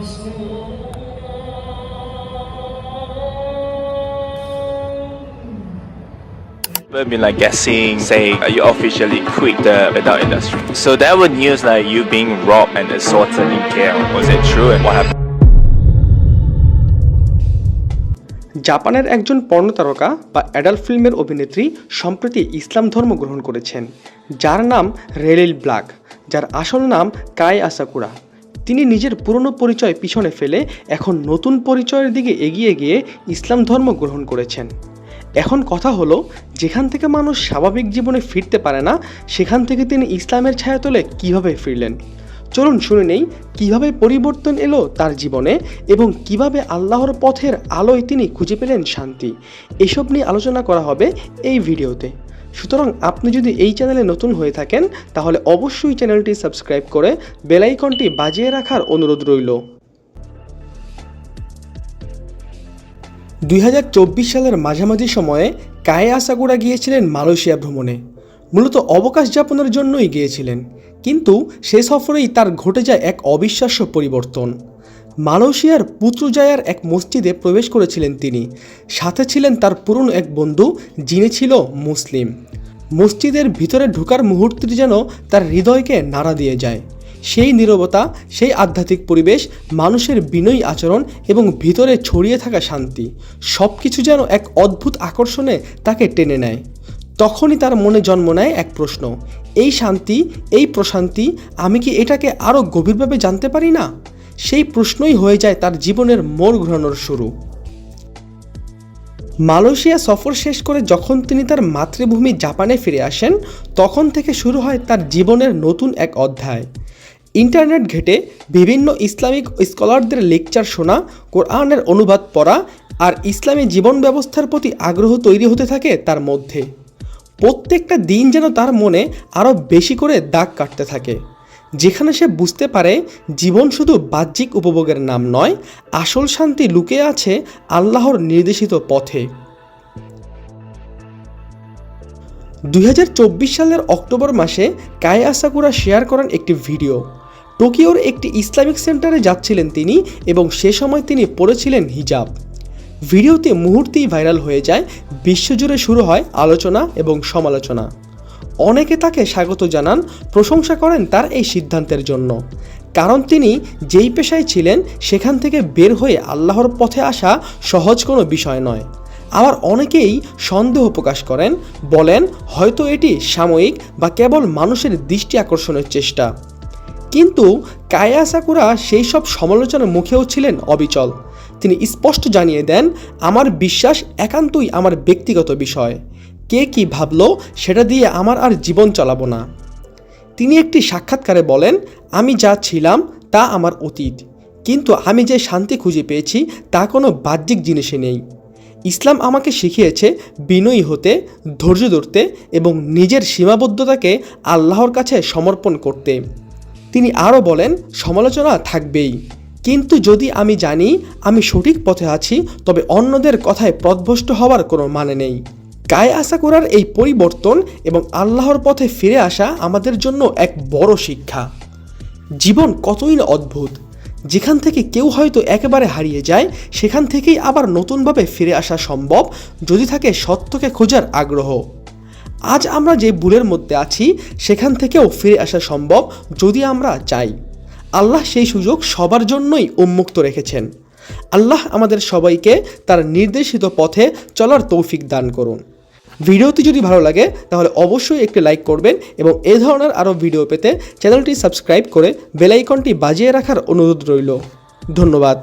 We've been like guessing, saying uh, you officially quit the adult industry. So there were news like you being robbed and assaulted in KL. Was it true and what happened? জাপানের একজন পর্ণতারকা বা adult ফিল্মের অভিনেত্রী সম্প্রতি ইসলাম ধর্ম গ্রহণ করেছেন যার নাম রেলিল ব্লাক যার আসল নাম কাই আসাকুরা তিনি নিজের পুরনো পরিচয় পিছনে ফেলে এখন নতুন পরিচয়ের দিকে এগিয়ে গিয়ে ইসলাম ধর্ম গ্রহণ করেছেন। এখন কথা হলো, যেখান থেকে মানুষ স্বাভাবিক জীবনে ফিরতে পারে না, সেখান থেকে তিনি ইসলামের ছায়া ছায়াতলে কীভাবে ফিরলেন? চলুন শুনে নেই, কীভাবে পরিবর্তন এলো তার জীবনে এবং কীভাবে আল্লাহর পথের আলোয় তিনি খুঁজে পেলেন শান্তি। এসব নিয়ে আলোচনা করা হবে এই ভিডিওতে। সুতরাং আপনি যদি এই চ্যানেলে নতুন হয়ে থাকেন, তাহলে অবশ্যই চ্যানেলটি সাবস্ক্রাইব করে বেল আইকনটি বাজিয়ে রাখার অনুরোধ রইল। দুই হাজার চব্বিশ সালের মাঝামাঝি সময়ে কায়ে আসাগুড়া গিয়েছিলেন মালয়েশিয়া ভ্রমণে। মূলত অবকাশ যাপনের জন্যই গিয়েছিলেন। কিন্তু সে সফরেই তার ঘটে যায় এক অবিশ্বাস্য পরিবর্তন। মালয়েশিয়ার পুত্রজায়ার এক মসজিদে প্রবেশ করেছিলেন তিনি। সাথে ছিলেন তার পুরনো এক বন্ধু, যিনি ছিল মুসলিম। মসজিদের ভিতরে ঢোকার মুহূর্তটি যেন তার হৃদয়কে নাড়া দিয়ে যায়। সেই নীরবতা, সেই আধ্যাত্মিক পরিবেশ, মানুষের বিনয়ী আচরণ এবং ভিতরে ছড়িয়ে থাকা শান্তি সব কিছু যেন এক অদ্ভুত আকর্ষণে তাকে টেনে নেয়। তখনই তার মনে জন্ম নেয় এক প্রশ্ন, এই শান্তি, এই প্রশান্তি, আমি কি এটাকে আরও গভীরভাবে জানতে পারি না? সেই প্রশ্নই হয়ে যায় তার জীবনের মোড় ঘোরানোর শুরু। মালয়েশিয়া সফর শেষ করে যখন তিনি তার মাতৃভূমি জাপানে ফিরে আসেন, তখন থেকে শুরু হয় তার জীবনের নতুন এক অধ্যায়। ইন্টারনেট ঘেটে বিভিন্ন ইসলামিক স্কলারদের লেকচার শোনা, কোরআনের অনুবাদ পড়া আর ইসলামী জীবন ব্যবস্থার প্রতি আগ্রহ তৈরি হতে থাকে তার মধ্যে। প্রত্যেকটা দিন যেন তার মনে আরও বেশি করে দাগ কাটতে থাকে। যেখানে সে বুঝতে পারে জীবন শুধু বাহ্যিক উপভোগের নাম নয়, আসল শান্তি লুকিয়ে আছে আল্লাহর নির্দেশিত পথে। দুই হাজার চব্বিশ সালের অক্টোবর মাসে কায়ে আসাকুরা শেয়ার করেন একটি ভিডিও। টোকিওর একটি ইসলামিক সেন্টারে যাচ্ছিলেন তিনি এবং সে সময় তিনি পড়েছিলেন হিজাব। ভিডিওতে মুহূর্তেই ভাইরাল হয়ে যায়, বিশ্বজুড়ে শুরু হয় আলোচনা এবং সমালোচনা। অনেকে তাকে স্বাগত জানান, প্রশংসা করেন তার এই সিদ্ধান্তের জন্য। কারণ তিনি যেই পেশায় ছিলেন, সেখান থেকে বের হয়ে আল্লাহর পথে আসা সহজ কোনো বিষয় নয়। আবার অনেকেই সন্দেহ প্রকাশ করেন, বলেন, হয়তো এটি সাময়িক বা কেবল মানুষের দৃষ্টি আকর্ষণের চেষ্টা। কিন্তু কায়া সাকুরা সেই সব সমালোচনার মুখেও ছিলেন অবিচল। তিনি স্পষ্ট জানিয়ে দেন, আমার বিশ্বাস একান্তই আমার ব্যক্তিগত বিষয়। কে কি ভাবলো সেটা দিয়ে আমার আর জীবন চালাবো না। তিনি একটি সাক্ষাৎকারে বলেন, আমি যা ছিলাম তা আমার অতীত, কিন্তু আমি যে শান্তি খুঁজে পেয়েছি তা কোনো বাহ্যিক জিনিসে নেই। ইসলাম আমাকে শিখিয়েছে বিনয়ী হতে, ধৈর্য ধরতে এবং নিজের সীমাবদ্ধতাকে আল্লাহর কাছে সমর্পণ করতে। তিনি আরও বলেন, সমালোচনা থাকবেই, কিন্তু যদি আমি জানি আমি সঠিক পথে আছি, তবে অন্যদের কথায় প্রদভষ্ট হওয়ার কোনো মানে নেই। গায়ে আশা করার এই পরিবর্তন এবং আল্লাহর পথে ফিরে আসা আমাদের জন্য এক বড় শিক্ষা। জীবন কতই না অদ্ভুত। যেখান থেকে কেউ হয়তো একেবারে হারিয়ে যায়, সেখান থেকেই আবার নতুনভাবে ফিরে আসা সম্ভব যদি থাকে সত্যকে খোঁজার আগ্রহ। আজ আমরা যে ভুলের মধ্যে আছি, সেখান থেকেও ফিরে আসা সম্ভব যদি আমরা চাই। আল্লাহ সেই সুযোগ সবার জন্যই উন্মুক্ত রেখেছেন। আল্লাহ আমাদের সবাইকে তার নির্দেশিত পথে চলার তৌফিক দান করুন। ভিডিওটি যদি ভালো লাগে, তাহলে অবশ্যই একটি লাইক করবেন এবং এ ধরনের আরও ভিডিও পেতে চ্যানেলটি সাবস্ক্রাইব করে বেলাইকনটি বাজিয়ে রাখার অনুরোধ রইল। ধন্যবাদ।